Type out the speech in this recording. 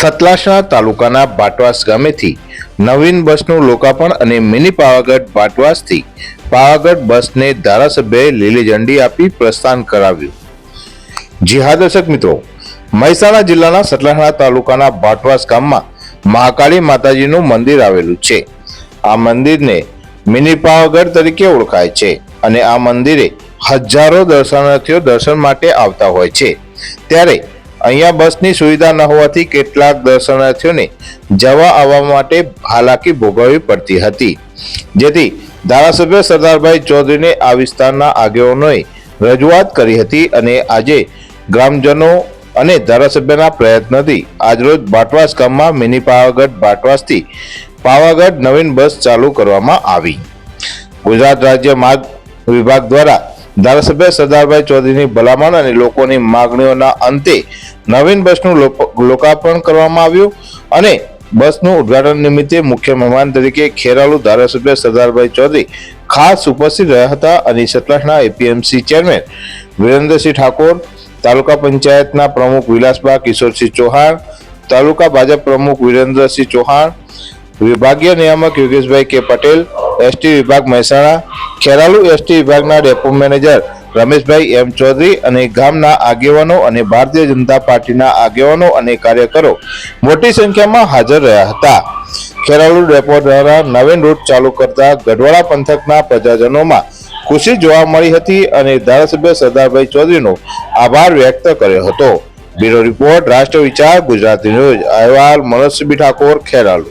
સતલાસણા તાલુકાના બાટવાસ ગામેથી નવીન બસનું લોકાર્પણ અને મિની પાવાગઢ બાટવાસથી પાવાગઢ બસને ધારાસભ્યએ લીલી ઝંડી આપી પ્રસ્થાન કરાવ્યું. જી દર્શક મિત્રો, મહેસાણા જિલ્લાના સતલાસણા તાલુકાના બાટવાસ ગામમાં મહાકાળી માતાજીનું મંદિર આવેલું છે. આ મંદિરને મિની પાવાગઢ તરીકે ઓળખાય છે અને આ મંદિરે હજારો દર્શનાર્થીઓ દર્શન માટે આવતા હોય છે. ત્યારે અહીંયા બસની સુવિધા ન હોવાથી કેટલાક દર્શનાર્થીઓને જવા આવવા માટે હાલાકી ભોગવવી પડતી હતી. જેથી ધારાસભ્ય સરદારભાઈ ચૌધરીને આ વિસ્તારના આગેવાનોએ રજૂઆત કરી હતી અને આજે ગ્રામજનો અને ધારાસભ્યના પ્રયત્નથી આજરોજ બાટવાસ ગામમાં મિની પાવાગઢ બાટવાસથી પાવાગઢ નવીન બસ ચાલુ કરવામાં આવી. ગુજરાત રાજ્ય માર્ગ વિભાગ દ્વારા ધારાસભ્ય સરદારભાઈ ચૌધરીની ભલામણ અને લોકોની માગણીઓના અંતે નવીન બસનું લોકાર્પણ કરવામાં આવ્યું અને બસનું ઉદ્ઘાટન નિમિત્તે મુખ્ય મહેમાન તરીકે ખેરાલુ ધારાસભ્ય સરદારભાઈ ચૌધરી ખાસ ઉપસ્થિત રહ્યા હતા અને સતલાસના એપીએમસી ચેરમેન વિરેન્દ્રસિંહ ઠાકોર, તાલુકા પંચાયતના પ્રમુખ વિલાસબા કિશોરસિંહ ચૌહાણ, તાલુકા ભાજપ પ્રમુખ વિરેન્દ્રસિંહ ચૌહાણ, વિભાગીય નિયામક યોગેશભાઈ કે પટેલ એસટી વિભાગ મહેસાણા, ખેરાલુ એસટી વિભાગના depot manager Rameshbhai M Chaudhary અને ગામના આગેવાનો અને ભારતીય જનતા પાર્ટીના આગેવાનો અને કાર્યકરો મોટી સંખ્યામાં હાજર રહ્યા હતા. ખેરાલુ ડેપો દ્વારા નવીન રૂટ ચાલુ કરતા ગઢવાડા પંથકના પ્રજાજનોમાં ખુશી જોવા મળી હતી અને ધારાસભ્ય સરદારભાઈ ચૌધરીનો આભાર વ્યક્ત કર્યો હતો. બ્યુરો રિપોર્ટ રાષ્ટ્ર વિચાર ગુજરાતી ન્યૂઝ, અહેવાલ મનોજસિંહ ઠાકોર, ખેરાલુ.